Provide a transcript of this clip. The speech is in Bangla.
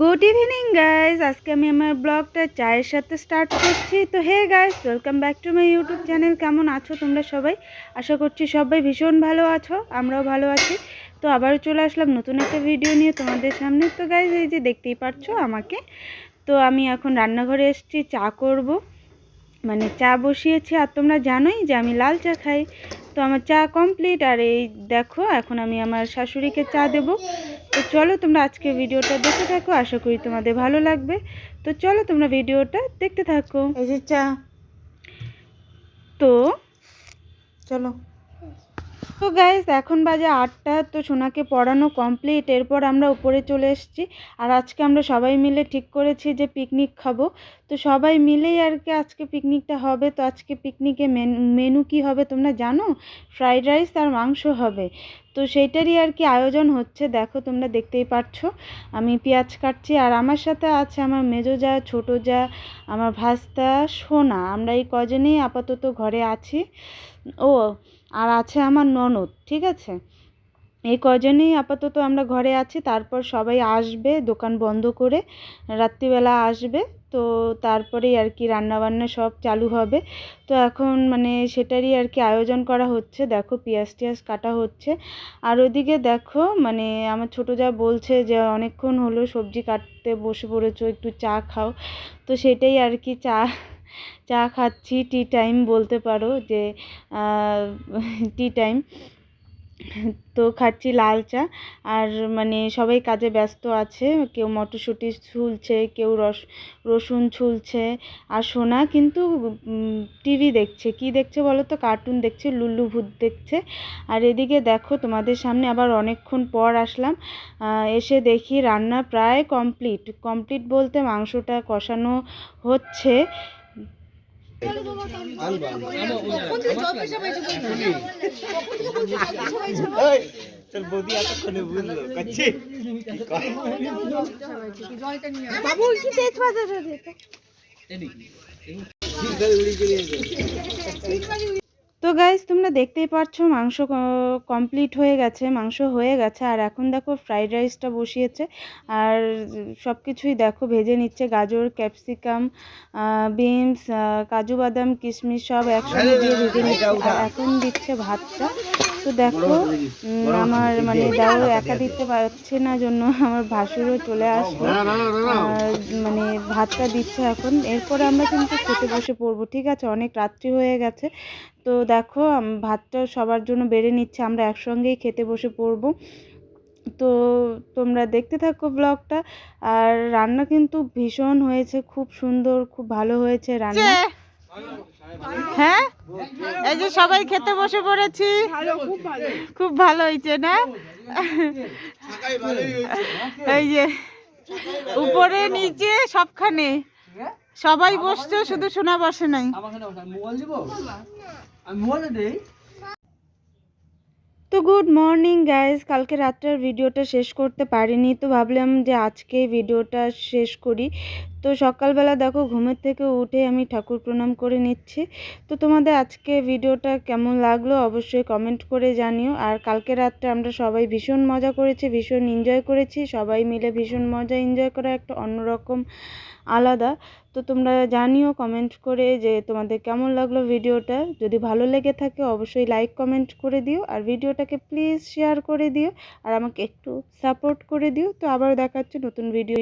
গুড ইভিনিং গাইজ আজকে আমি আমার ব্লগটা চায়ের সাথে স্টার্ট করছি। তো hey guys welcome back to my YouTube channel কেমন আছো তোমরা সবাই? আশা করছি সবাই ভীষণ ভালো আছো, আমরাও ভালো আছি। তো, আবারও চলে আসলাম নতুন একটা ভিডিও নিয়ে তোমাদের সামনে। তো গাইজ এই যে দেখতেই পারছ আমাকে? তো, আমি এখন রান্নাঘরে এসছি, চা করব। মানে চা বসিয়েছি। আর তোমরা জানোই যে আমি লাল চা খাই। তো, আমার চা কমপ্লিট আর এই দেখো, এখন আমি আমার শাশুড়িকে চা দেব। তো চলো তোমরা আজকে ভিডিওটা দেখতে থাকো আশা করি তোমাদের ভালো লাগবে। তো চলো তোমরা ভিডিওটা দেখতে থাকো। এই যে চা। তো চলো। তো গাইজ এখন বাজে আটটা, তো সোনাকে পড়ানো কমপ্লিট এরপর আমরা উপরে চলে এসেছি। আর আজকে আমরা সবাই মিলে ঠিক করেছি যে পিকনিক খাব। তো সবাই মিলেই আর কি আজকে পিকনিকটা হবে। তো আজকে পিকনিকে মেনু কি হবে তোমরা জানো? ফ্রাইড রাইস আর মাংস হবে। তো সেইটারই আর কি আয়োজন হচ্ছে। দেখো, তোমরা দেখতেই পারছ। আমি পেঁয়াজ কাটছি আর আমার সাথে আছে আমার মেজো যা, ছোটো যা, আমার ভাস্তা, সোনা। আমরা এই কজনেই আপাতত ঘরে আছি। ও, আর আছে আমার ননদ, ঠিক আছে? এই কজনেই আপাতত আমরা ঘরে আছি, তারপর সবাই আসবে, দোকান বন্ধ করে রাত্রিবেলা আসবে, তো তারপরেই আর কি রান্নাবান্না সব চালু হবে। তো এখন মানে সেটারই আর কি আয়োজন করা হচ্ছে, দেখো পেঁয়াজ টিয়াজ কাটা হচ্ছে। আর ওইদিকে দেখো মানে আমার ছোটো যা বলছে যে অনেকক্ষণ হলো সবজি কাটতে বসে পড়েছো, একটু চা খাও। তো সেটাই আর কি চা চা খাচ্ছি টি টাইম বলতে পারো যে টি টাইম তো খাচ্ছি লাল চা। আর মানে সবাই কাজে ব্যস্ত আছে, কেউ মটরশুঁটি ছুলছে, কেউ রস, রসুন ছুলছে। আর সোনা কিন্তু টিভি দেখছে। কি দেখছে বলো তো? কার্টুন দেখছে, লুল্লু ভূত দেখছে। আর এদিকে দেখো, তোমাদের সামনে আবার অনেকক্ষণ পর আসলাম। এসে দেখি রান্না প্রায় কমপ্লিট কমপ্লিট বলতে মাংসটা কষানো হচ্ছে। তোর বৌদি এতক্ষণে বুঝলো কাচ্ছি বাবু কি তেজপাতা তো গাইজ তোমরা দেখতেই পাচ্ছ মাংস কমপ্লিট হয়ে গেছে মাংস হয়ে গেছে। আর এখন দেখো ফ্রাইড রাইসটা বসিয়েছে। আর সব কিছুই দেখো ভেজে নিচ্ছে গাজর ক্যাপসিকাম বিনস কাজু বাদাম কিশমিশ সব একসঙ্গে দিয়ে ভেজে নিচ্ছে। আর এখন দিচ্ছে ভাতটা। তো দেখো আমার মানে দাও একা দিতে পারছে না জন্য আমার ভাসুরও চলে আসলো। মানে ভাতটা দিচ্ছে এখন। এরপরে আমরা কিন্তু খেতে বসে পড়ব ঠিক আছে? অনেক রাত্রি হয়ে গেছে। তো দেখো ভাতটা সবার জন্য বেড়ে নিচ্ছে আমরা একসঙ্গেই খেতে বসে পড়ব। তো তোমরা দেখতে থাকো ব্লগটা। আর রান্না কিন্তু ভীষণ হয়েছে খুব সুন্দর খুব ভালো হয়েছে রান্না। হ্যাঁ? এই যে সবাই খেতে বসে পড়েছি। খুব ভালো হয়েছে না? এই যে উপরে নিচে সবখানে। সবাই বসছে শুধু শোনা বসে নাই। তো গুড মর্নিং গাইজ কালকে রাত্রের ভিডিওটা শেষ করতে পারিনি, তো ভাবলাম যে আজকে ভিডিওটা শেষ করি। তো সকালবেলা দেখো, ঘুমের থেকে উঠে আমি ঠাকুর প্রণাম করে নিচ্ছি। তো তোমাদের আজকে ভিডিওটা কেমন লাগল অবশ্যই কমেন্ট করে জানিও। আর কালকে রাত্রে আমরা সবাই ভীষণ মজা করেছি, ভীষণ এনজয় করেছি। সবাই মিলে ভীষণ মজা এনজয় করা একটা অন্যরকম আলাদা। তো তোমরা জানিও কমেন্ট করে যে তোমাদের কেমন লাগল ভিডিওটা। যদি ভালো লেগে থাকে, অবশ্যই লাইক কমেন্ট করে দিও। আর ভিডিওটাকে প্লিজ শেয়ার করে দিও। আর আমাকে একটু সাপোর্ট করে দিও। তো আবার দেখাচ্ছি নতুন ভিডিও